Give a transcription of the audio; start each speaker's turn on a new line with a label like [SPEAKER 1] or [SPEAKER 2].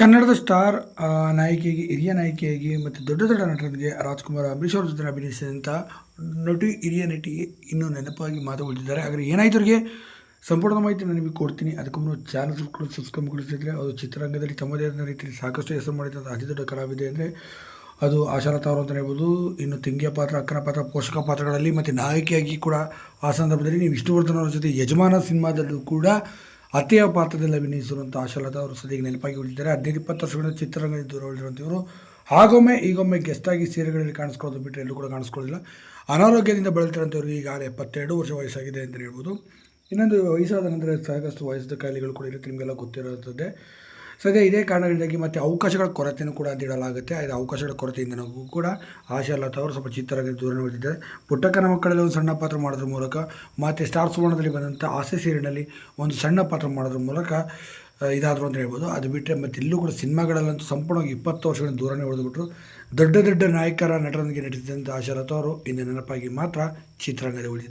[SPEAKER 1] ಕನ್ನಡದ ಸ್ಟಾರ್ ನಾಯಕಿಯಾಗಿ, ಹಿರಿಯ ನಾಯಕಿಯಾಗಿ ಮತ್ತು ದೊಡ್ಡ ದೊಡ್ಡ ನಟನಿಗೆ ರಾಜ್ಕುಮಾರ್ ಅಂಬರೀಷ್ ಅವ್ರ ಜೊತೆ ಅಭಿನಯಿಸಿದಂಥ ನಟಿ, ಹಿರಿಯ ನಟಿ ಇನ್ನೂ ನೆನಪಾಗಿ ಮಾತು ಉಳಿದಿದ್ದಾರೆ. ಆದರೆ ಏನಾಯ್ತು ಅವರಿಗೆ? ಸಂಪೂರ್ಣ ಮಾಹಿತಿ ನಾನು ನಿಮಗೆ ಕೊಡ್ತೀನಿ. ಅದಕ್ಕೂ ಚಾನಲ್ ಸಬ್ಸ್ಕ್ರೈಬ್ ಸಬ್ಸ್ಕ್ರೈಬ್ ಕೊಡಿಸಿದ್ರೆ ಅದು ಚಿತ್ರರಂಗದಲ್ಲಿ ತಮ್ಮದೇ ಆದ ರೀತಿಯಲ್ಲಿ ಸಾಕಷ್ಟು ಹೆಸರು ಮಾಡಿದಂಥ ಅತಿ ದೊಡ್ಡ ಕಲಾವಿದೆ ಅಂದರೆ ಅದು ಆಶಾಲತಾ ಅವರು ಅಂತಲೇ ಹೇಳ್ಬೋದು. ಇನ್ನು ತಂಗಿಯ ಪಾತ್ರ, ಅಕ್ಕನ ಪಾತ್ರ, ಪೋಷಕ ಪಾತ್ರಗಳಲ್ಲಿ ಮತ್ತು ನಾಯಕಿಯಾಗಿ ಕೂಡ ಆ ಸಂದರ್ಭದಲ್ಲಿ ನೀವು ವಿಷ್ಣುವರ್ಧನ್ ಅವರ ಜೊತೆ ಯಜಮಾನ ಸಿನಿಮಾದಲ್ಲೂ ಕೂಡ ಅತ್ತೆಯ ಪಾತ್ರದಲ್ಲಿ ಅಭಿನಯಿಸಿರುವಂಥ ಆಶಾಲತಾ ಅವರು ಸದ್ಯಕ್ಕೆ ನೆನಪಾಗಿ ಉಳಿದಿದ್ದಾರೆ. ಹದಿನೈದು, ಇಪ್ಪತ್ತು ವರ್ಷಗಳಿಂದ ಚಿತ್ರರಂಗದಲ್ಲಿ ದೂರ ಉಳಿದಿರುವಂಥವರು ಆಗೊಮ್ಮೆ ಈಗೊಮ್ಮೆ ಗೆಸ್ಟಾಗಿ ಸೀರೆಗಳಲ್ಲಿ ಕಾಣಿಸ್ಕೊಳ್ಳೋದು ಬಿಟ್ಟರೆ ಎಲ್ಲೂ ಕೂಡ ಕಾಣಿಸ್ಕೊಳ್ಳಿಲ್ಲ ಅನಾರೋಗ್ಯದಿಂದ ಬಳಲ್ತಿರುವಂಥವ್ರಿಗೆ ಈಗಾಗಲೇ ಎಪ್ಪತ್ತೆರಡು ವರ್ಷ ವಯಸ್ಸಾಗಿದೆ ಅಂತ ಹೇಳ್ಬೋದು. ಇನ್ನೊಂದು ವಯಸ್ಸಾದ ನಂತರ ಸಾಕಷ್ಟು ವಯಸ್ಸದ ಕಾಯಿಲೆಗಳು ಕೂಡ ಇರುತ್ತೆ, ನಿಮಗೆಲ್ಲ ಗೊತ್ತಿರೋಂಥದ್ದೇ ಸದ್ಯ ಇದೇ ಕಾರಣಗಳಿಂದಾಗಿ ಮತ್ತು ಅವಕಾಶಗಳ ಕೊರತೆಯೂ ಕೂಡ ನೀಡಲಾಗುತ್ತೆ. ಅದು ಅವಕಾಶಗಳ ಕೊರತೆಯಿಂದನೂ ಕೂಡ ಆಶಾಲತಾ ಅವರು ಸ್ವಲ್ಪ ಚಿತ್ರರಂಗದ ದೂರ ನೋಡಿದ್ದಾರೆ ಪುಟ್ಟಕ್ಕನ ಮಕ್ಕಳಲ್ಲಿ ಒಂದು ಸಣ್ಣ ಪಾತ್ರ ಮಾಡೋದ್ರ ಮೂಲಕ ಮತ್ತು ಸ್ಟಾರ್ ಸುವರ್ಣದಲ್ಲಿ ಬಂದಂಥ ಆಸೆ ಸೀರಿನಲ್ಲಿ ಒಂದು ಸಣ್ಣ ಪಾತ್ರ ಮಾಡೋದ್ರ ಮೂಲಕ ಇದಾದರೂ ಅಂತ ಹೇಳ್ಬೋದು. ಅದು ಬಿಟ್ಟರೆ ಮತ್ತೆ ಇಲ್ಲೂ ಕೂಡ ಸಿನಿಮಾಗಳಲ್ಲಂತೂ ಸಂಪೂರ್ಣವಾಗಿ ಇಪ್ಪತ್ತು ವರ್ಷಗಳ ದೂರನೇ ಉಳಿದುಬಿಟ್ರು. ದೊಡ್ಡ ದೊಡ್ಡ ನಾಯಕರ ನಟರೊಂದಿಗೆ ನಟಿಸಿದಂಥ ಆಶಾಲತಾ ಅವರು ಇಂದು ನೆನಪಾಗಿ ಮಾತ್ರ ಚಿತ್ರರಂಗದಲ್ಲಿ ಉಳಿದಿದ್ದಾರೆ.